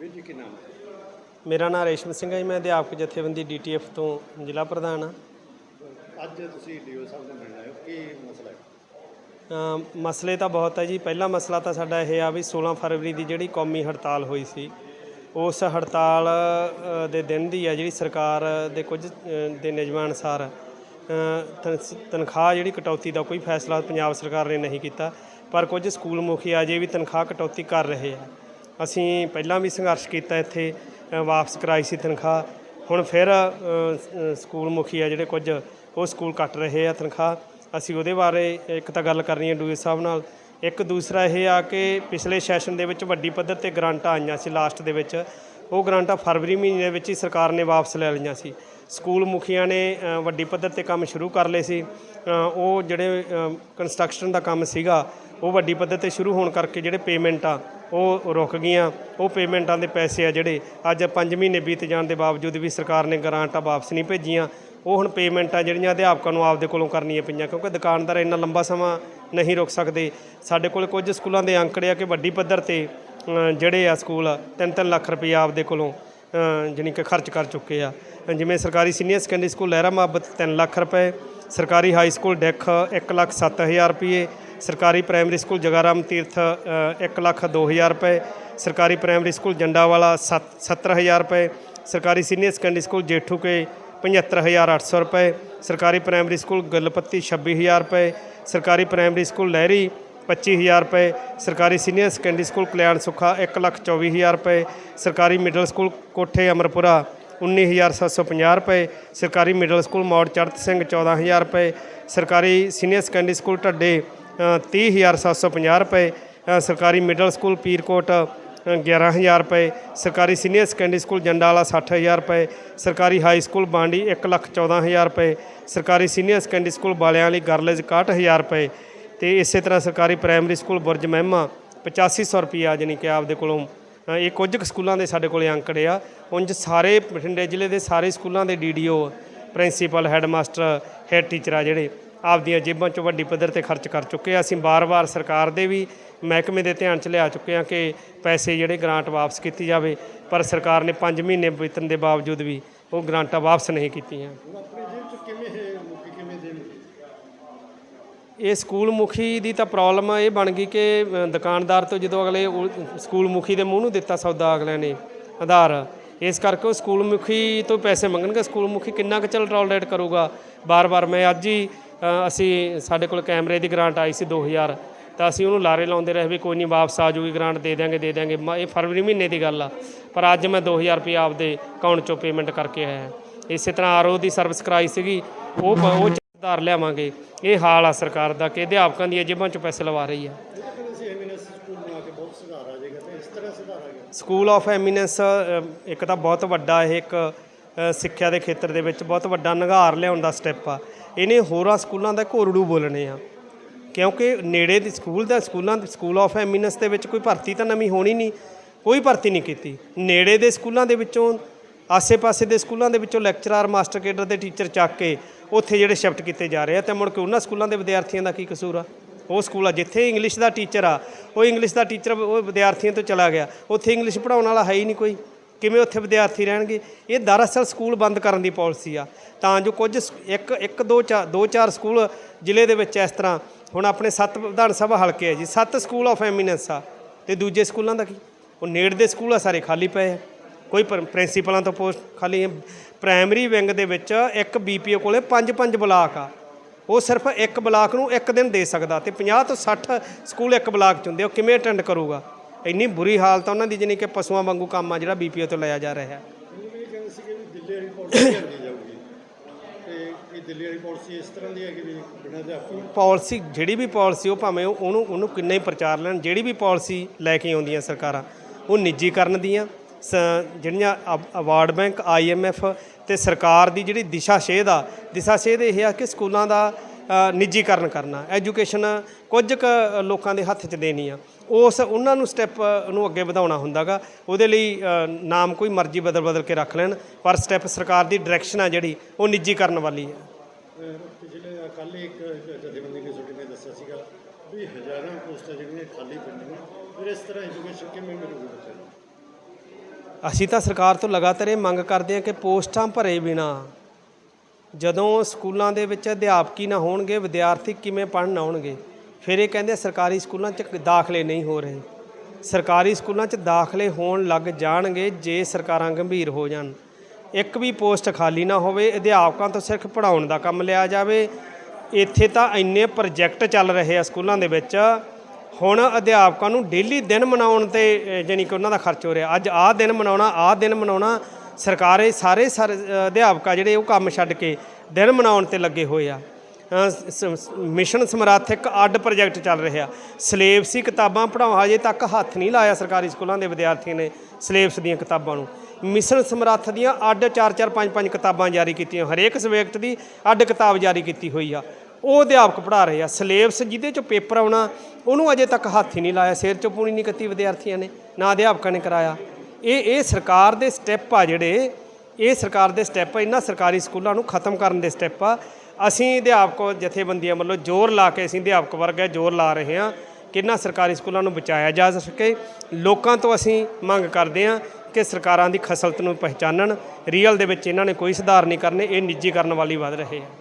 ਵੀਰ ਜੀ ਕੀ ਨਾਮ ਹੈ? ਮੇਰਾ ਨਾਮ ਰੇਸ਼ਮ ਸਿੰਘ ਹੈ ਜੀ, ਮੈਂ ਅਧਿਆਪਕ ਜਥੇਬੰਦੀ ਡੀਟੀਐਫ ਤੋਂ ਜ਼ਿਲ੍ਹਾ ਪ੍ਰਧਾਨ ਹਾਂ। ਅੱਜ ਤੁਸੀਂ ਡੀਓ ਸਾਹਿਬ ਨੂੰ ਮਿਲਣ ਆਏ ਹੋ ਕੀ ਮਸਲਾ ਹੈ? ਅਮ ਮਸਲੇ ਤਾਂ ਬਹੁਤ ਹੈ ਜੀ ਪਹਿਲਾ ਮਸਲਾ ਤਾਂ ਸਾਡਾ ਇਹ ਆ ਵੀ 16 ਫਰਵਰੀ ਦੀ ਜਿਹੜੀ ਕੌਮੀ ਹੜਤਾਲ ਹੋਈ ਸੀ ਉਸ ਹੜਤਾਲ ਅ, ਦੇ ਦਿਨ ਦੀ ਆ ਜਿਹੜੀ ਸਰਕਾਰ ਦੇ ਕੁਝ ਅ, ਦੇ ਨਿਯਮਾਂ ਅਨੁਸਾਰ ਅ, ਤਨ- ਤਨਖਾਹ ਜਿਹੜੀ ਕਟੌਤੀ ਦਾ ਕੋਈ ਫੈਸਲਾ ਪੰਜਾਬ ਸਰਕਾਰ ਨੇ ਨਹੀਂ ਕੀਤਾ ਪਰ ਕੁਝ ਸਕੂਲ ਮੁਖੀ ਅਜੇ ਵੀ ਤਨਖਾਹ ਕਟੌਤੀ ਕਰ ਰਹੇ ਆ। ਅਸੀਂ ਪਹਿਲਾਂ ਵੀ ਸੰਘਰਸ਼ ਕੀਤਾ ਇੱਥੇ ਵਾਪਸ ਕਰਾਈ ਸੀ ਤਨਖਾਹ। ਹੁਣ ਫਿਰ ਸਕੂਲ ਮੁਖੀ ਆ ਜਿਹੜੇ ਕੁਝ, ਉਹ ਸਕੂਲ ਕੱਟ ਰਹੇ ਆ ਤਨਖਾਹ। ਅਸੀਂ ਉਹਦੇ ਬਾਰੇ ਇੱਕ ਤਾਂ ਗੱਲ ਕਰਨੀ ਹੈ ਡੂਏ ਸਾਹਿਬ ਨਾਲ। ਇੱਕ ਦੂਸਰਾ ਇਹ ਆ ਕਿ ਪਿਛਲੇ ਸੈਸ਼ਨ ਦੇ ਵਿੱਚ ਵੱਡੀ ਪੱਧਰ ਤੇ ਗ੍ਰਾਂਟਾਂ ਆਈਆਂ ਸੀ ਲਾਸਟ ਦੇ ਵਿੱਚ। ਉਹ ਗ੍ਰਾਂਟਾਂ ਫਰਵਰੀ ਮਹੀਨੇ ਦੇ ਵਿੱਚ ਹੀ ਸਰਕਾਰ ਨੇ ਵਾਪਸ ਲੈ ਲਈਆਂ ਸੀ। ਸਕੂਲ ਮੁਖੀਆਂ ਨੇ ਵੱਡੀ ਪੱਧਰ ਤੇ ਕੰਮ ਸ਼ੁਰੂ ਕਰ ਲਏ ਸੀ। ਉਹ ਜਿਹੜੇ ਕੰਸਟਰਕਸ਼ਨ ਦਾ ਕੰਮ ਸੀਗਾ, ਉਹ ਵੱਡੀ ਪੱਧਰ ਤੇ ਸ਼ੁਰੂ ਹੋਣ ਕਰਕੇ ਜਿਹੜੇ ਪੇਮੈਂਟ ਆ ਉਹ ਰੁਕ ਗਈਆਂ। ਉਹ ਪੇਮੈਂਟਾਂ ਦੇ ਪੈਸੇ ਆ ਜਿਹੜੇ ਅੱਜ 5 ਮਹੀਨੇ ਬੀਤ ਜਾਣ ਦੇ ਬਾਵਜੂਦ ਵੀ ਸਰਕਾਰ ਨੇ ਗ੍ਰਾਂਟਾਂ ਵਾਪਸ ਨਹੀਂ ਭੇਜੀਆਂ। ਉਹ ਹੁਣ ਪੇਮੈਂਟਾਂ ਜਿਹੜੀਆਂ ਅਧਿਆਪਕਾਂ ਨੂੰ ਆਪਦੇ ਕੋਲੋਂ ਕਰਨੀਆਂ ਪਈਆਂ ਕਿਉਂਕਿ ਦੁਕਾਨਦਾਰ ਇੰਨਾ ਲੰਬਾ ਸਮਾਂ ਨਹੀਂ ਰੁਕ ਸਕਦੇ। ਸਾਡੇ ਕੋਲ ਕੁਝ ਸਕੂਲਾਂ ਦੇ ਅੰਕੜੇ ਆ ਕਿ ਵੱਡੀ ਪੱਧਰ ਤੇ ਜਿਹੜੇ ਆ ਸਕੂਲ 3-3 ਲੱਖ ਰੁਪਏ ਆਪਦੇ ਕੋਲੋਂ ਅ, ਜਾਣੀ ਕਿ ਖਰਚ ਕਰ ਚੁੱਕੇ ਆ। ਜਿਵੇਂ ਸਰਕਾਰੀ ਸੀਨੀਅਰ ਸੈਕੰਡਰੀ ਸਕੂਲ ਲਹਿਰਾ ਮੁਹੱਬਤ 3 ਲੱਖ ਰੁਪਏ ਸਰਕਾਰੀ ਹਾਈ ਸਕੂਲ ਡੈਕ 1 ਲੱਖ 7000 ਰੁਪਏ ਸਰਕਾਰੀ ਪ੍ਰਾਇਮਰੀ ਸਕੂਲ ਜਗਾਰਾਮ ਤੀਰਥ 1 ਲੱਖ 2000 ਰੁਪਏ। ਸਰਕਾਰੀ ਪ੍ਰਾਇਮਰੀ ਸਕੂਲ ਜੰਡਾਵਾਲਾ 70000 ਰੁਪਏ। ਸਰਕਾਰੀ senior secondary school Jethu Ke 75800 ਰੁਪਏ। ਸਰਕਾਰੀ ਪ੍ਰਾਇਮਰੀ ਸਕੂਲ ਗੁੱਲਪੱਤੀ 26000 ਰੁਪਏ। ਸਰਕਾਰੀ ਪ੍ਰਾਇਮਰੀ ਸਕੂਲ ਲਹਿਰੀ 25000 ਰੁਪਏ। ਸਰਕਾਰੀ senior secondary school Kalyan Sukha 124000 ਰੁਪਏ। ਸਰਕਾਰੀ ਮਿਡਲ ਸਕੂਲ ਕੋਠੇ ਅਮਰਪੁਰਾ 19750 ਰੁਪਏ। ਸਰਕਾਰੀ ਮਿਡਲ ਸਕੂਲ ਮੌੜ ਚੜਤ ਸਿੰਘ 14000 ਰੁਪਏ। ਸਰਕਾਰੀ ਸੀਨੀਅਰ ਸੈਕੰਡਰੀ ਸਕੂਲ ਢੱਡੇ 30750 ਰੁਪਏ ਸਰਕਾਰੀ ਮਿਡਲ ਸਕੂਲ ਪੀਰਕੋਟ ਅ, 11000 ਰੁਪਏ ਸਰਕਾਰੀ ਸੀਨੀਅਰ ਸੈਕੰਡਰੀ ਸਕੂਲ ਜੰਡਾਲਾ 60000 ਰੁਪਏ ਸਰਕਾਰੀ ਹਾਈ ਸਕੂਲ ਬਾਂਡੀ 114000 ਰੁਪਏ ਸਰਕਾਰੀ ਸੀਨੀਅਰ ਸੈਕੰਡਰੀ ਸਕੂਲ ਬਾਲਿਆਂ ਵਾਲੀ ਗਰਲਜ਼ 61000 ਰੁਪਏ ਤੇ ਇਸੇ ਤਰ੍ਹਾਂ ਸਰਕਾਰੀ ਪ੍ਰਾਇਮਰੀ ਸਕੂਲ ਬੁਰਜ ਮਹਿਮਾ 8500 ਰੁਪਈਆ ਜਾਣੀ ਕਿ ਆਪਦੇ ਕੋਲੋਂ ਇਹ ਕੁਝ ਕੁ ਸਕੂਲਾਂ ਦੇ ਸਾਡੇ ਕੋਲੇ ਅੰਕੜੇ ਆ। ਉਂਝ ਸਾਰੇ ਬਠਿੰਡੇ ਜ਼ਿਲ੍ਹੇ ਦੇ ਸਾਰੇ ਸਕੂਲਾਂ ਦੇ DDO principal headmaster head teacher ਆ ਜਿਹੜੇ। ਆਪਦੀਆਂ ਜੇਬਾਂ 'ਚੋਂ ਵੱਡੀ ਪੱਧਰ ਤੇ ਖਰਚ ਕਰ ਚੁੱਕੇ ਆ। ਅਸੀਂ ਬਾਰ-ਬਾਰ ਸਰਕਾਰ ਦੇ ਵੀ ਮਹਿਕਮੇ ਦੇ ਧਿਆਨ 'ਚ ਲਿਆ ਚੁੱਕੇ ਆ ਕਿ ਪੈਸੇ ਜਿਹੜੇ ਗ੍ਰਾਂਟ ਵਾਪਸ ਕੀਤੀ ਜਾਵੇ ਪਰ ਸਰਕਾਰ ਨੇ 5 ਮਹੀਨੇ ਬੀਤਣ ਦੇ ਬਾਵਜੂਦ ਵੀ ਉਹ ਗ੍ਰਾਂਟਾਂ ਵਾਪਸ ਨਹੀਂ ਕੀਤੀਆਂ। ਇਹ ਸਕੂਲ ਮੁਖੀ ਦੀ ਤਾਂ ਪ੍ਰੋਬਲਮ ਇਹ ਬਣ ਗਈ ਕਿ ਦੁਕਾਨਦਾਰ ਤੋਂ ਜਦੋਂ ਅਗਲੇ ਸਕੂਲ ਮੁਖੀ ਦੇ ਮੂੰਹ ਨੂੰ ਦਿੱਤਾ ਸੌਦਾ ਅਗਲੇ ਨੇ ਆਧਾਰ ਇਸ ਕਰਕੇ ਉਹ ਸਕੂਲ ਮੁਖੀ ਤੋਂ ਪੈਸੇ ਮੰਗਣਗੇ। ਸਕੂਲ ਮੁਖੀ ਕਿੰਨਾ ਕੁ ਚਿਰ ਟੋਲਰੇਟ ਕਰੂਗਾ? ਬਾਰ-ਬਾਰ ਮੈਂ ਅੱਜ ਹੀ ਅਸੀਂ ਸਾਡੇ ਕੋਲ ਕੈਮਰੇ ਦੀ ਗ੍ਰਾਂਟ ਆਈ ਸੀ 2000 ਤਾਂ ਅਸੀਂ ਉਹਨੂੰ ਲਾਰੇ ਲਾਉਂਦੇ ਰਹੇ ਵੀ ਕੋਈ ਨਹੀਂ ਵਾਪਸ ਆ ਜੂਗੀ ਗ੍ਰਾਂਟ ਦੇ ਦਿਆਂਗੇ ਦੇ ਦਿਆਂਗੇ। ਮ- ਇਹ ਫਰਵਰੀ ਮਹੀਨੇ ਦੀ ਗੱਲ ਆ। ਪਰ ਅੱਜ ਮੈਂ 2000 ਰੁਪਏ ਆਪਦੇ ਅਕਾਊਂਟ ਚੋਂ ਪੇਮੈਂਟ ਕਰਕੇ ਆਇਆ। ਇਸੇ ਤਰ੍ਹਾਂ ਆਰਓ ਦੀ ਸਰਵਿਸ ਕਰਾਈ ਸੀਗੀ। ਉਹ ਉਹ ਸੁਧਾਰ ਲਿਆਵਾਂਗੇ। ਇਹ ਹਾਲ ਆ ਸਰਕਾਰ ਦਾ ਕਿ ਅਧਿਆਪਕਾਂ ਦੀਆਂ ਜੇਬਾਂ 'ਚੋਂ ਪੈਸੇ ਲਵਾ ਰਹੀ ਆ। ਸਕੂਲ ਬਣਾ ਕੇ ਬਹੁਤ ਸੁਧਾਰ ਆ ਜਾਏਗਾ ਤੇ ਇਸ ਤਰ੍ਹਾਂ ਸੁਧਾਰ ਆ ਗਿਆ। ਸਕੂਲ ਆਫ ਐਮੀਨੈਂਸ ਇੱਕ ਤਾਂ ਬਹੁਤ ਵੱਡਾ ਇਹ ਇੱਕ ਸਿੱਖਿਆ ਦੇ ਖੇਤਰ ਦੇ ਵਿੱਚ ਬਹੁਤ ਵੱਡਾ ਨਿਗਾਰ ਲਿਆਉਣ ਦਾ ਸਟੈਪ ਆ। ਇਹਨੇ ਹੋਰਾਂ ਸਕੂਲਾਂ ਦਾ ਘੋਰੜੂ ਬੋਲਣੇ ਆ। ਕਿਉਂਕਿ ਨੇੜੇ ਦੇ ਸਕੂਲ ਦਾ, ਸਕੂਲਾਂ ਸਕੂਲ ਆਫ ਐਮੀਨੈਂਸ ਦੇ ਵਿੱਚ ਕੋਈ ਭਰਤੀ ਤਾਂ ਨਵੀਂ ਹੋਣੀ ਨਹੀਂ, ਕੋਈ ਭਰਤੀ ਨਹੀਂ ਕੀਤੀ। ਨੇੜੇ ਦੇ ਸਕੂਲਾਂ ਦੇ ਵਿੱਚੋਂ, ਆਸੇ-ਪਾਸੇ ਦੇ ਸਕੂਲਾਂ ਦੇ ਵਿੱਚੋਂ ਲੈਕਚਰਾਰ ਮਾਸਟਰ ਕੇਡਰ ਦੇ ਟੀਚਰ ਚੱਕ ਕੇ ਉੱਥੇ ਜਿਹੜੇ ਸ਼ਿਫਟ ਕੀਤੇ ਜਾ ਰਹੇ ਆ ਤੇ ਮੁੜ ਕੇ ਉਹਨਾਂ ਸਕੂਲਾਂ ਦੇ ਵਿਦਿਆਰਥੀਆਂ ਦਾ ਕੀ ਕਸੂਰ ਆ? ਉਹ ਸਕੂਲ ਆ, ਜਿੱਥੇ ਇੰਗਲਿਸ਼ ਦਾ ਟੀਚਰ ਆ, ਉਹ ਇੰਗਲਿਸ਼ ਦਾ ਟੀਚਰ ਉਹ ਵਿਦਿਆਰਥੀਆਂ ਤੋਂ ਚਲਾ ਗਿਆ। ਉੱਥੇ ਇੰਗਲਿਸ਼ ਪੜਾਉਣ ਵਾਲਾ ਹੈ ਹੀ ਨਹੀਂ ਕੋਈ। ਕਿਵੇਂ ਉੱਥੇ ਵਿਦਿਆਰਥੀ ਰਹਿਣਗੇ? ਇਹ ਦਰਅਸਲ ਸਕੂਲ ਬੰਦ ਕਰਨ ਦੀ ਪਾਲਿਸੀ ਆ। ਤਾਂ ਜੋ ਕੁਝ ਇੱਕ ਇੱਕ, ਦੋ ਚਾਰ ਦੋ, ਚਾਰ ਸਕੂਲ ਜ਼ਿਲ੍ਹੇ ਦੇ ਵਿੱਚ ਇਸ ਤਰ੍ਹਾਂ ਹੁਣ ਆਪਣੇ ਸੱਤ ਵਿਧਾਨ ਸਭਾ ਹਲਕੇ ਆ ਜੀ। ਸੱਤ ਸਕੂਲ ਆਫ ਐਮੀਨੈਂਸ ਆ। ਤੇ ਦੂਜੇ ਸਕੂਲਾਂ ਦਾ ਕੀ? ਉਹ ਨੇੜ ਦੇ ਸਕੂਲ ਆ, ਸਾਰੇ ਖਾਲੀ ਪਏ ਆ। ਕੋਈ ਪ੍ਰ- ਪ੍ਰਿੰਸੀਪਲਾਂ ਤੋਂ ਪੋਸਟ ਖਾਲੀ ਪ੍ਰਾਇਮਰੀ ਵਿੰਗ ਦੇ ਵਿੱਚ ਇੱਕ ਬੀਪੀਓ ਕੋਲੇ ਪੰਜ ਪੰਜ ਬਲਾਕ ਆ। ਉਹ ਸਿਰਫ ਇੱਕ ਬਲਾਕ ਨੂੰ ਇੱਕ ਦਿਨ ਦੇ ਸਕਦਾ ਤੇ 50 ਤੋਂ 60 ਸਕੂਲ ਇੱਕ ਬਲਾਕ ਚ ਹੁੰਦੇ ਉਹ ਕਿਵੇਂ ਅਟੈਂਡ ਕਰੂਗਾ? ਇੰਨੀ ਬੁਰੀ ਹਾਲਤ ਆ ਉਹਨਾਂ ਦੀ ਜਿਹਨੇ ਕਿ ਪਸ਼ੂਆਂ ਵਾਂਗੂ ਕੰਮ ਆ ਜਿਹੜਾ ਬੀਪੀਓ ਤੋਂ ਲਿਆ ਜਾ ਰਿਹਾ। ਪਾਲਿਸੀ ਜਿਹੜੀ ਵੀ ਪਾਲਿਸੀ ਉਹ ਭਾਵੇਂ ਉਹ- ਉਹਨੂੰ ਉਹਨੂੰ ਕਿੰਨਾ ਹੀ ਪ੍ਰਚਾਰ ਲੈਣ ਜਿਹੜੀ ਵੀ ਪਾਲਿਸੀ ਲੈ ਕੇ ਆਉਂਦੀਆਂ ਸਰਕਾਰਾਂ ਉਹ ਨਿੱਜੀਕਰਨ ਦੀਆਂ ਜਿਹੜੀਆਂ ਅਵ- ਅਵਾਰਡ ਬੈਂਕ ਆਈਐਮਐਫ ਤੇ ਸਰਕਾਰ ਦੀ ਜਿਹੜੀ ਦਿਸ਼ਾ ਸੇਧ ਆ ਦਿਸ਼ਾ ਸੇਧ ਇਹ ਆ ਕਿ ਸਕੂਲਾਂ ਦਾ ਨਿੱਜੀਕਰਨ ਕਰਨਾ ਐਜੂਕੇਸ਼ਨ ਕੁਝ ਕੁ ਲੋਕਾਂ ਦੇ ਹੱਥ 'ਚ ਦੇਣੀ ਆ। ਉਸ ਉਹਨਾਂ ਨੂੰ ਸਟੈਪ ਨੂੰ ਅੱਗੇ ਵਧਾਉਣਾ ਹੁੰਦਾਗਾ। ਉਹਦੇ ਲਈ ਨਾਮ ਕੋਈ ਮਰਜ਼ੀ ਬਦਲ ਬਦਲ ਕੇ ਰੱਖ ਲੈਣ ਪਰ ਸਟੈਪ ਸਰਕਾਰ ਦੀ ਡਾਇਰੈਕਸ਼ਨ ਆ ਜਿਹੜੀ ਉਹ ਨਿੱਜੀਕਰਨ ਵਾਲੀ ਹੈ ਅਹ ਪਿਛਲੇ ਕੱਲ ਇੱਕ ਜਥੇਬੰਦੀ ਨੇ ਛੋਟੀ ਨੇ ਦੱਸਿਆ ਸੀਗਾ ਵੀ ਹਜ਼ਾਰਾਂ ਪੋਸਟਾਂ ਜਿਹੜੀਆਂ ਖਾਲੀ ਪਈਆਂ ਫਿਰ ਇਸ ਤਰ੍ਹਾਂ ਐਜੂਕੇਸ਼ਨ ਕਿਵੇਂ ਮਿਲੂਗੀ ਬੱਚਿਆਂ ਨੂੰ ਅਸੀਂ ਤਾਂ ਸਰਕਾਰ ਤੋਂ ਲਗਾਤਾਰ ਇਹ ਮੰਗ ਕਰਦੇ ਹਾਂ ਕਿ ਪੋਸਟਾਂ ਭਰੇ ਬਿਨਾ ਜਦੋਂ ਸਕੂਲਾਂ ਦੇ ਵਿੱਚ ਅਧਿਆਪਕ ਨਾ ਹੋਣਗੇ ਵਿਦਿਆਰਥੀ ਕਿਵੇਂ ਪੜ੍ਹਨ ਆਉਣਗੇ? ਫਿਰ ਇਹ ਕਹਿੰਦੇ ਸਰਕਾਰੀ ਸਕੂਲਾਂ 'ਚ ਦਾਖਲੇ ਨਹੀਂ ਹੋ ਰਹੇ। ਸਰਕਾਰੀ ਸਕੂਲਾਂ 'ਚ ਦਾਖਲੇ ਹੋਣ ਲੱਗ ਜਾਣਗੇ ਜੇ ਸਰਕਾਰਾਂ ਗੰਭੀਰ ਹੋ ਜਾਣ। ਇੱਕ ਵੀ ਪੋਸਟ ਖਾਲੀ ਨਾ ਹੋਵੇ ਅਧਿਆਪਕਾਂ ਤੋਂ ਸਿਰਫ ਪੜਾਉਣ ਦਾ ਕੰਮ ਲਿਆ ਜਾਵੇ। ਇੱਥੇ ਤਾਂ ਇੰਨੇ ਪ੍ਰੋਜੈਕਟ ਚੱਲ ਰਹੇ ਆ ਸਕੂਲਾਂ ਦੇ ਵਿੱਚ। ਹੁਣ ਅਧਿਆਪਕਾਂ ਨੂੰ ਡੇਲੀ ਦਿਨ ਮਨਾਉਣ ਤੇ ਅ, ਜਾਣੀ ਕਿ ਉਹਨਾਂ ਦਾ ਖਰਚ ਹੋ ਰਿਹਾ। ਅੱਜ ਆਹ ਦਿਨ ਮਨਾਉਣਾ ਆਹ ਦਿਨ ਮਨਾਉਣਾ ਸਰਕਾਰੇ ਸਾਰੇ ਸਰ ਅ, ਜਿਹੜੇ ਉਹ ਕੰਮ ਛੱਡ ਕੇ ਦਿਨ ਮਨਾਉਣ ਤੇ ਲੱਗੇ ਹੋਏ ਆ। ਮਿਸ਼ਨ ਸਮਰੱਥ ਇੱਕ ਅੱਡ ਪ੍ਰੋਜੈਕਟ ਚੱਲ ਰਿਹਾ। ਸਿਲੇਬਸੀ ਕਿਤਾਬਾਂ ਪੜ੍ਹਾਉਣ, ਹਜੇ ਤੱਕ ਹੱਥ ਨਹੀਂ ਲਾਇਆ ਸਰਕਾਰੀ ਸਕੂਲਾਂ ਦੇ ਵਿਦਿਆਰਥੀਆਂ ਨੇ ਸਿਲੇਬਸ ਦੀਆਂ ਕਿਤਾਬਾਂ ਨੂੰ। ਮਿਸ਼ਨ ਸਮਰੱਥ ਦੀਆਂ ਅੱਡ 4-4 5-5 ਕਿਤਾਬਾਂ ਜਾਰੀ ਕੀਤੀਆਂ। ਹਰੇਕ ਸਬਜੈਕਟ ਦੀ ਅੱਡ ਕਿਤਾਬ ਜਾਰੀ ਕੀਤੀ ਹੋਈ ਆ। ਉਹ ਅਧਿਆਪਕ ਪੜ੍ਹਾ ਰਹੇ ਆ। ਸਿਲੇਬਸ ਜਿਹਦੇ ਚੋਂ ਪੇਪਰ ਆਉਣਾ, ਉਹਨੂੰ ਅਜੇ ਤੱਕ ਹੱਥ ਹੀ ਨਹੀਂ ਲਾਇਆ। ਸਿਰ ਚੋਂ ਪੂਣੀ ਨਹੀਂ ਕੱਤੀ ਵਿਦਿਆਰਥੀਆਂ ਨੇ, ਨਾ ਅਧਿਆਪਕਾਂ ਨੇ ਕਰਾਇਆ। ਇਹ ਇਹ ਸਰਕਾਰ ਦੇ ਸਟੈਪ ਆ ਜਿਹੜੇ, ਇਹ ਸਰਕਾਰ ਦੇ ਸਟੈਪ ਆ। ਇਹਨਾਂ ਸਰਕਾਰੀ ਸਕੂਲਾਂ ਨੂੰ ਖਤਮ ਕਰਨ ਦੇ ਸਟੈਪ ਆ। ਅਸੀਂ ਅਧਿਆਪਕ ਜਥੇਬੰਦੀਆਂ ਵੱਲੋਂ ਜ਼ੋਰ ਲਾ ਕੇ ਅਸੀਂ ਅਧਿਆਪਕ ਵਰਗ ਹੈ ਜ਼ੋਰ ਲਾ ਰਹੇ ਹਾਂ ਕਿ ਇਹਨਾਂ ਸਰਕਾਰੀ ਸਕੂਲਾਂ ਨੂੰ ਬਚਾਇਆ ਜਾ ਸਕੇ। ਲੋਕਾਂ ਤੋਂ ਅਸੀਂ ਮੰਗ ਕਰਦੇ ਹਾਂ ਕਿ ਸਰਕਾਰਾਂ ਦੀ ਖਸਲਤ ਨੂੰ ਪਹਿਚਾਨਣ। ਰੀਅਲ ਦੇ ਵਿੱਚ ਇਹਨਾਂ ਨੇ ਕੋਈ ਸੁਧਾਰ ਨਹੀਂ ਕਰਨੇ, ਇਹ ਨਿੱਜੀਕਰਨ ਵਾਲੀ ਵੱਧ ਰਹੇ ਆ